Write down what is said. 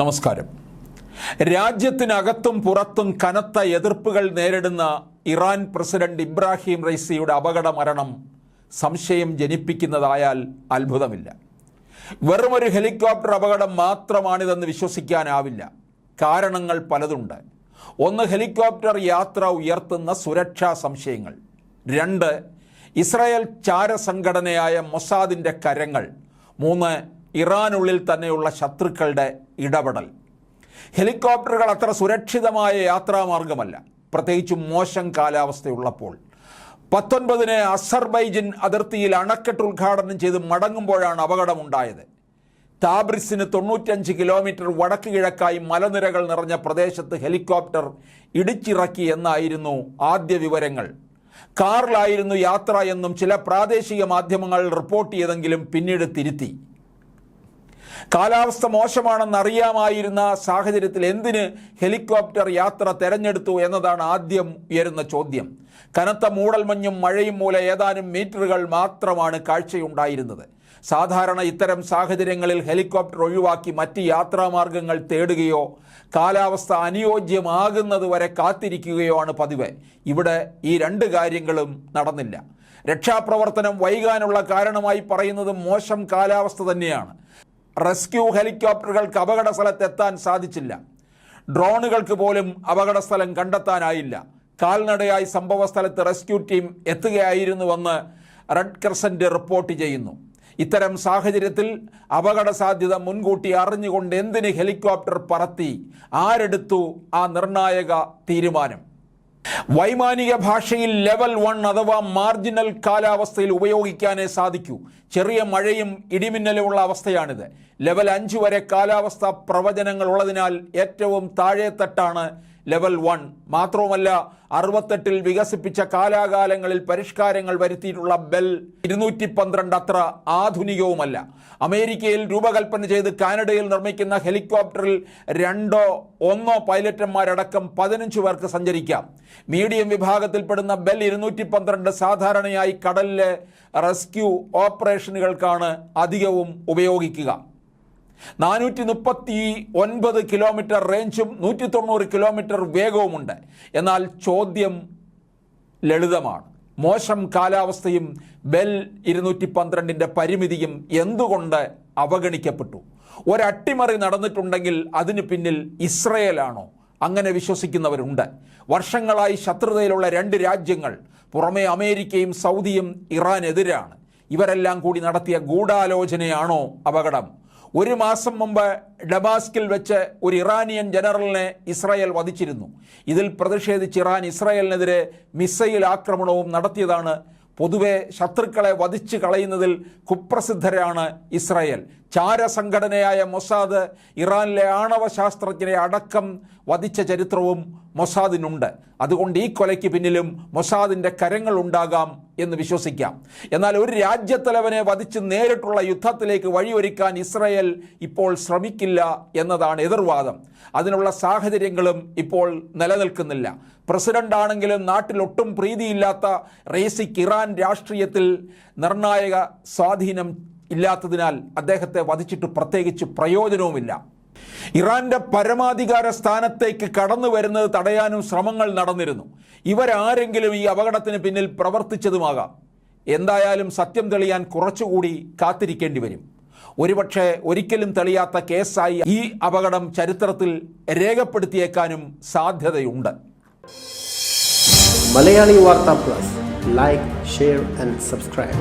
നമസ്കാരം. രാജ്യത്തിനകത്തും പുറത്തും കനത്ത എതിർപ്പുകൾ നേരിടുന്ന ഇറാൻ പ്രസിഡന്റ് ഇബ്രാഹിം റൈസിയുടെ അപകട മരണം സംശയം ജനിപ്പിക്കുന്നതായാൽ അത്ഭുതമില്ല. വെറുമൊരു ഹെലികോപ്റ്റർ അപകടം മാത്രമാണിതെന്ന് വിശ്വസിക്കാനാവില്ല. കാരണങ്ങൾ പലതുണ്ട്. ഒന്ന് ഹെലികോപ്റ്റർ യാത്ര ഉയർത്തുന്ന സുരക്ഷാ സംശയങ്ങൾ. രണ്ട് ഇസ്രായേൽ ചാരസംഘടനയായ മൊസാദിന്റെ കരങ്ങൾ. മൂന്ന് ഇറാനുള്ളിൽ തന്നെയുള്ള ശത്രുക്കളുടെ ഇടപെടൽ. ഹെലികോപ്റ്ററുകൾ അത്ര സുരക്ഷിതമായ യാത്രാമാർഗമല്ല. പ്രത്യേകിച്ച് മോശം കാലാവസ്ഥയുള്ളപ്പോൾ. പത്തൊൻപതിന് അസർബൈജൻ അതിർത്തിയിൽ അണക്കെട്ട് ഉദ്ഘാടനം ചെയ്ത് മടങ്ങുമ്പോഴാണ് അപകടമുണ്ടായത്. താബ്രിസിന് തൊണ്ണൂറ്റഞ്ച് കിലോമീറ്റർ വടക്ക് കിഴക്കായി മലനിരകൾ നിറഞ്ഞ പ്രദേശത്ത് ഹെലികോപ്റ്റർ ഇടിച്ചിറക്കി എന്നായിരുന്നു ആദ്യ വിവരങ്ങൾ. കാറിലായിരുന്നു യാത്ര എന്നും ചില പ്രാദേശിക മാധ്യമങ്ങൾ റിപ്പോർട്ട് ചെയ്തെങ്കിലും പിന്നീട് തിരുത്തി. കാലാവസ്ഥ മോശമാണെന്ന് അറിയാമായിരുന്ന സാഹചര്യത്തിൽ എന്തിന് ഹെലികോപ്റ്റർ യാത്ര തെരഞ്ഞെടുത്തു എന്നതാണ് ആദ്യം ഉയരുന്ന ചോദ്യം. കനത്ത മൂടൽമഞ്ഞും മഴയും മൂലം ഏതാനും മീറ്ററുകൾ മാത്രമാണ് കാഴ്ചയുണ്ടായിരുന്നത്. സാധാരണ ഇത്തരം സാഹചര്യങ്ങളിൽ ഹെലികോപ്റ്റർ ഒഴിവാക്കി മറ്റ് യാത്രാമാർഗങ്ങൾ തേടുകയോ കാലാവസ്ഥ അനുയോജ്യമാകുന്നത് വരെ കാത്തിരിക്കുകയോ ആണ് പതിവ്. ഇവിടെ ഈ രണ്ട് കാര്യങ്ങളും നടന്നില്ല. രക്ഷാപ്രവർത്തനം വൈകാനുള്ള കാരണമായി പറയുന്നത് മോശം കാലാവസ്ഥ തന്നെയാണ്. റെസ്ക്യൂ ഹെലികോപ്റ്ററുകൾക്ക് അപകട സ്ഥലത്ത് എത്താൻ സാധിച്ചില്ല. ഡ്രോണുകൾക്ക് പോലും അപകടസ്ഥലം കണ്ടെത്താനായില്ല. കാൽനടയായി സംഭവ സ്ഥലത്ത് റെസ്ക്യൂ ടീം എത്തുകയായിരുന്നുവെന്ന് റെഡ് ക്രസന്റ് റിപ്പോർട്ട് ചെയ്യുന്നു. ഇത്തരം സാഹചര്യത്തിൽ അപകട സാധ്യത മുൻകൂട്ടി അറിഞ്ഞുകൊണ്ട് എന്തിന് ഹെലികോപ്റ്റർ പറത്തി ആരെടുത്തു ആ നിർണായക തീരുമാനം? വൈമാനിക ഭാഷയിൽ ലെവൽ വൺ അഥവാ മാർജിനൽ കാലാവസ്ഥയിൽ ഉപയോഗിക്കാനേ സാധിക്കൂ. ചെറിയ മഴയും ഇടിമിന്നലുമുള്ള അവസ്ഥയാണിത്. ലെവൽ അഞ്ച് വരെ കാലാവസ്ഥ പ്രവചനങ്ങൾ ഉള്ളതിനാൽ ഏറ്റവും താഴെത്തട്ടാണ് ലെവൽ വൺ. മാത്രവുമല്ല അറുപത്തെട്ടിൽ വികസിപ്പിച്ച കാലാകാലങ്ങളിൽ പരിഷ്കാരങ്ങൾ വരുത്തിയിട്ടുള്ള ബെൽ ഇരുന്നൂറ്റി പന്ത്രണ്ട് അത്ര ആധുനികവുമല്ല. അമേരിക്കയിൽ രൂപകൽപ്പന ചെയ്ത് കാനഡയിൽ നിർമ്മിക്കുന്ന ഹെലികോപ്റ്ററിൽ രണ്ടോ ഒന്നോ പൈലറ്റന്മാരടക്കം പതിനഞ്ച് പേർക്ക് സഞ്ചരിക്കാം. മീഡിയം വിഭാഗത്തിൽപ്പെടുന്ന ബെൽ ഇരുന്നൂറ്റി പന്ത്രണ്ട് സാധാരണയായി കടലിലെ റെസ്ക്യൂ ഓപ്പറേഷനുകൾക്കാണ് അധികവും ഉപയോഗിക്കുക. നാനൂറ്റി മുപ്പത്തി ഒൻപത് കിലോമീറ്റർ റേഞ്ചും നൂറ്റി തൊണ്ണൂറ് കിലോമീറ്റർ വേഗവുമുണ്ട്. എന്നാൽ ചോദ്യം ലളിതമാണ്. മോശം കാലാവസ്ഥയും ബെൽ ഇരുന്നൂറ്റി പന്ത്രണ്ടിന്റെ പരിമിതിയും എന്തുകൊണ്ട് അവഗണിക്കപ്പെട്ടു? ഒരട്ടിമറി നടന്നിട്ടുണ്ടെങ്കിൽ അതിന് പിന്നിൽ ഇസ്രയേലാണോ? അങ്ങനെ വിശ്വസിക്കുന്നവരുണ്ട്. വർഷങ്ങളായി ശത്രുതയിലുള്ള രണ്ട് രാജ്യങ്ങൾ പുറമെ അമേരിക്കയും സൗദിയും ഇറാനെതിരാണ്. ഇവരെല്ലാം കൂടി നടത്തിയ ഗൂഢാലോചനയാണോ അപകടം? ഒരു മാസം മുമ്പ് ഡബാസ്കിൽ വെച്ച് ഒരു ഇറാനിയൻ ജനറലിനെ ഇസ്രായേൽ വധിച്ചിരുന്നു. ഇതിൽ പ്രതിഷേധിച്ച് ഇറാൻ ഇസ്രായേലിനെതിരെ മിസൈൽ ആക്രമണവും നടത്തിയതാണ്. പൊതുവെ ശത്രുക്കളെ വധിച്ചു കളയുന്നതിൽ കുപ്രസിദ്ധരാണ് ഇസ്രായേൽ. ചാരസംഘടനയായ മൊസാദ് ഇറാനിലെ ആണവ ശാസ്ത്രജ്ഞരെ അടക്കം വധിച്ച ചരിത്രവും മൊസാദിനുണ്ട്. അതുകൊണ്ട് ഈ കൊലയ്ക്ക് പിന്നിലും മൊസാദിന്റെ കരങ്ങൾ ഉണ്ടാകാം എന്ന് വിശ്വസിക്കാം. എന്നാൽ ഒരു രാജ്യത്തലവനെ വധിച്ച് നേരിട്ടുള്ള യുദ്ധത്തിലേക്ക് വഴിയൊരുക്കാൻ ഇസ്രായേൽ ഇപ്പോൾ ശ്രമിക്കില്ല എന്നതാണ് എതിർവാദം. അതിനുള്ള സാഹചര്യങ്ങളും ഇപ്പോൾ നിലനിൽക്കുന്നില്ല. പ്രസിഡന്റ് ആണെങ്കിലും നാട്ടിൽ ഒട്ടും പ്രീതിയില്ലാത്ത റേസിക്ക് ഇറാൻ രാഷ്ട്രീയത്തിൽ നിർണായക സ്വാധീനം ഇല്ലാത്തതിനാൽ അദ്ദേഹത്തെ വധിച്ചിട്ട് പ്രത്യേകിച്ച് പ്രയോജനവുമില്ല. ഇറാന്റെ പരമാധികാര സ്ഥാനത്തേക്ക് കടന്നു വരുന്നത് തടയാനും ശ്രമങ്ങൾ നടന്നിരുന്നു. ഇവരാരെങ്കിലും ഈ അപകടത്തിന് പിന്നിൽ പ്രവർത്തിച്ചതുമാകാം. എന്തായാലും സത്യം തെളിയാൻ കുറച്ചുകൂടി കാത്തിരിക്കേണ്ടി വരും. ഒരുപക്ഷെ ഒരിക്കലും തെളിയാത്ത കേസായി ഈ അപകടം ചരിത്രത്തിൽ രേഖപ്പെടുത്തിയേക്കാനും സാധ്യതയുണ്ട്. Malayali Vartha plus. Like share and subscribe